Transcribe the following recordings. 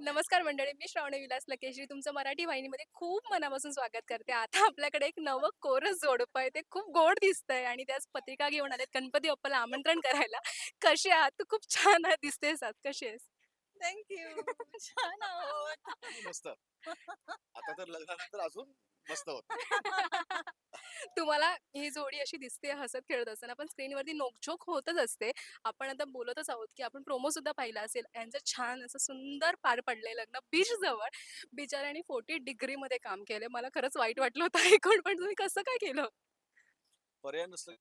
नमस्कार मंडळी मी श्रावणी विलास लकेश्री. तुमचं मराठी वाहिनीमध्ये खूप मनापासून स्वागत करते. आता आपल्याकडे एक नवं कोरस जोडप आहे. ते खूप गोड दिसतंय आणि त्याच पत्रिका घेऊन आलेत. गणपती बाप्पाला आमंत्रण करायला. कसे आहात? तू खूप छान आहे दिसतेस आहात कशी आहेस? थँक्यू छान आहोत. मस्त. आता तर लग्नानंतर अजून मस्त होत. तुम्हाला ही जोडी अशी दिसते हसत खेळत असताना पण स्क्रीनवरती नोकझोक होतच असते. आपण आता बोलतच आहोत की आपण प्रोमो सुद्धा पाहिला असेल यांचं छान असं सुंदर पार पडलंय लग्न बीच जवळ बिचाऱ्याने फोर्टी डिग्री मध्ये काम केलंय. मला खरंच वाईट वाटलं होतं ऐकून पण तुम्ही कसं काय केलं? पर्याय नसलं.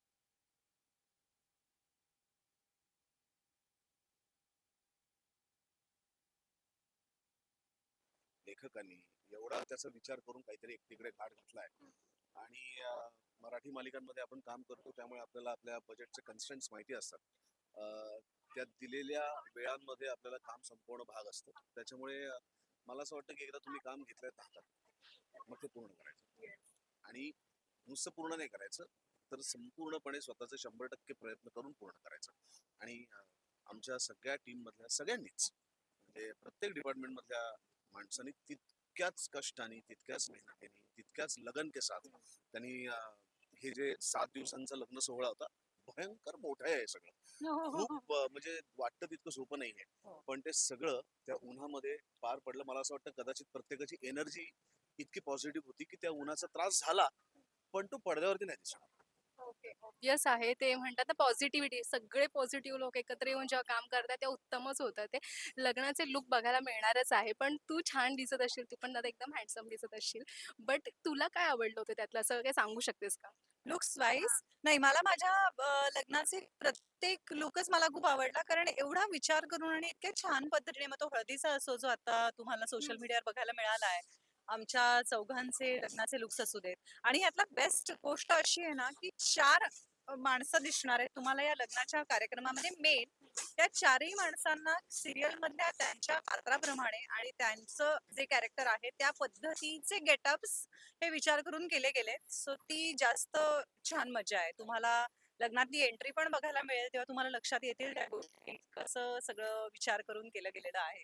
लेखकांनी एवढा त्याचा विचार करून काहीतरी एकटीकडे घाट घातलाय. आणि मराठी मालिकांमध्ये आपण काम करतो त्यामुळे आपल्याला आपल्या बजेटचे कन्स्टन्स माहिती असतात. त्या दिलेल्या वेळांमध्ये आपल्याला काम संपूर्ण भाग असतं. त्याच्यामुळे मला असं वाटतं की एकदा तुम्ही काम घेतलंय हातात. मग ते पूर्ण करायचं. आणि नुसतं पूर्ण नाही करायचं तर संपूर्णपणे स्वतःचे शंभर टक्के प्रयत्न करून पूर्ण करायचं. आणि आमच्या सगळ्या टीम मधल्या सगळ्यांनीच म्हणजे प्रत्येक डिपार्टमेंट मधल्या माणसांनी तितक्याच कष्टाने तितक्याच मेहनतीने तितक्याच लगन के साथ त्यांनी हे जे सात दिवसांचा लग्न सोहळा होता भयंकर मोठं आहे हे सगळं. खूप अं, म्हणजे वाटतं तितकं सोपं नाहीये हो. पण ते सगळं त्या उन्हामध्ये पार पडलं. मला असं वाटतं कदाचित प्रत्येकाची एनर्जी इतकी पॉझिटिव्ह होती की त्या उन्हाचा त्रास झाला पण तो पडद्यावरती नाही दिसला ऑब्विस आहे. ते म्हणतात ना पॉझिटिव्हिटी सगळे पॉझिटिव्ह लोक एकत्र येऊन जेव्हा काम करतात ते उत्तमच होतं ते. लग्नाचे लुक बघायला मिळणारच आहे पण तू छान दिसत असशील तू पण दादा एकदम हँडसम दिसत असशील. बट तुला काय आवडलं होतं त्यातलं? असं काही सांगू शकतेस का? लुक्स वाईज नाही मला माझ्या अं, लग्नाचे प्रत्येक लुकच मला खूप आवडला. कारण एवढा विचार करून आणि इतक्या छान पद्धतीने मग तो हळदीचा असो जो आता तुम्हाला सोशल हम्म. मीडियावर बघायला मिळाला आहे आमच्या चौघांचे लग्नाचे लुक्स असू देत. आणि यातला बेस्ट गोष्ट अशी आहे ना की चार माणसं दिसणार आहेत. तुम्हाला या लग्नाच्या कार्यक्रमामध्ये मेन त्या चारही माणसांना सिरियल मधल्या त्यांच्या पात्राप्रमाणे आणि त्यांचं जे कॅरेक्टर आहे त्या पद्धतीचे गेटअप्स हे विचार करून केले गेले. सो ती जास्त छान मजा आहे. तुम्हाला लग्नातली एंट्री पण बघायला मिळेल तेव्हा तुम्हाला लक्षात येतील त्या गोष्टी. कसं सगळं विचार करून केलं गेलेलं आहे.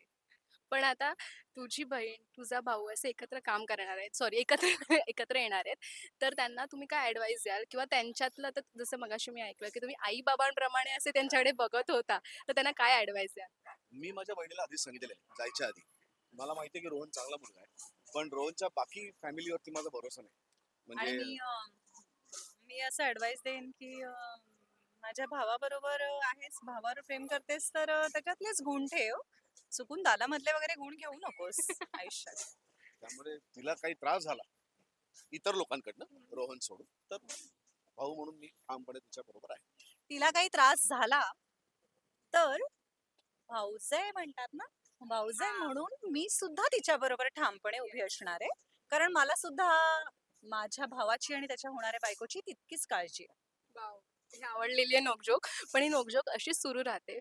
पण आता तुझी बहीण तुझा भाऊ असे एकत्र काम करणार आहेत. सॉरी एकत्र एकत्र येणार आहेत. तर त्यांना तुम्ही काय ऍडवाइस द्याल? किंवा त्यांच्यातलं तर जसं मगाशी मी ऐकलं की तुम्ही आई बाबांप्रमाणे असे त्यांच्याकडे बघत होता. तर त्यांना काय ऍडवाइस द्याल? मी माझ्या बहिणीला आधीच सांगितलेलं आहे जायच्या आधी. मला माहिती आहे की रोहन चांगला मुलगा आहे. पण रोहनच्या बाकी फॅमिलीवरती माझा भरोसा नाही. म्हणजे मी असं ऍडवाइस देईन की अं, माझ्या भावाबरोबर आहेस भावावर प्रेम करतेस तर अं, त्याच्यातलेच गुण ठेव. चुकून दादामधले वगैरे गुण घेऊ नकोस आयुष्यात. त्यामुळे तिला काही त्रास झाला. इतर लोकांकडनं रोहन सोडून. तर भाऊ म्हणून मी ठामपणे तिच्या बरोबर आहे. तिला काही त्रास झाला तर भाऊजय म्हणतात ना भाऊजय म्हणून मी सुद्धा तिच्या बरोबर ठामपणे उभी असणार आहे. कारण मला सुद्धा माझ्या भावाची आणि त्याच्या होणाऱ्या बायकोची तितकीच काळजी आहे. वाव. ही आवडलेली आहे नोकझोक पण ही नोकझोक अशीच सुरू राहते.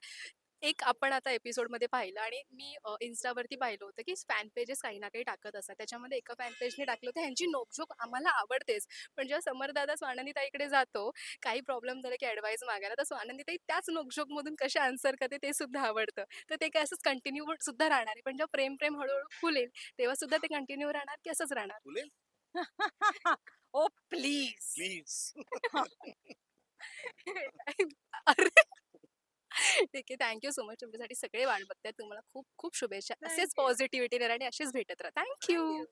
एक आपण आता एपिसोडमध्ये पाहिलं आणि मी इन्स्टावरती पाहिलं होतं की फॅन पेजेस काही ना काही टाकत असतात. त्याच्यामध्ये एका फॅन पेजने टाकलं होतं. ह्यांची नोकझोक आम्हाला आवडतेच. पण जेव्हा समरदादा स्वानंदीताईकडे जातो काही प्रॉब्लेम झाले की ॲडवाईस मागायला तर स्वानंदीताई त्याच नोकझोकमधून कसे आन्सर करते ते सुद्धा आवडतं. तर ते काय असंच कंटिन्यू सुद्धा राहणार आहे. पण जेव्हा प्रेम प्रेम हळूहळू फुलेल तेव्हा सुद्धा ते कंटिन्यू राहणार की असंच राहणार? ओ प्लीज प्लीज अरे ठीक आहे थँक्यू सो मच तुमच्यासाठी सगळे वाट बघतायत तुम्हाला खूप खूप शुभेच्छा. असेच. पॉझिटिव्हिटी आणि असेच भेटत राहा. थँक्यू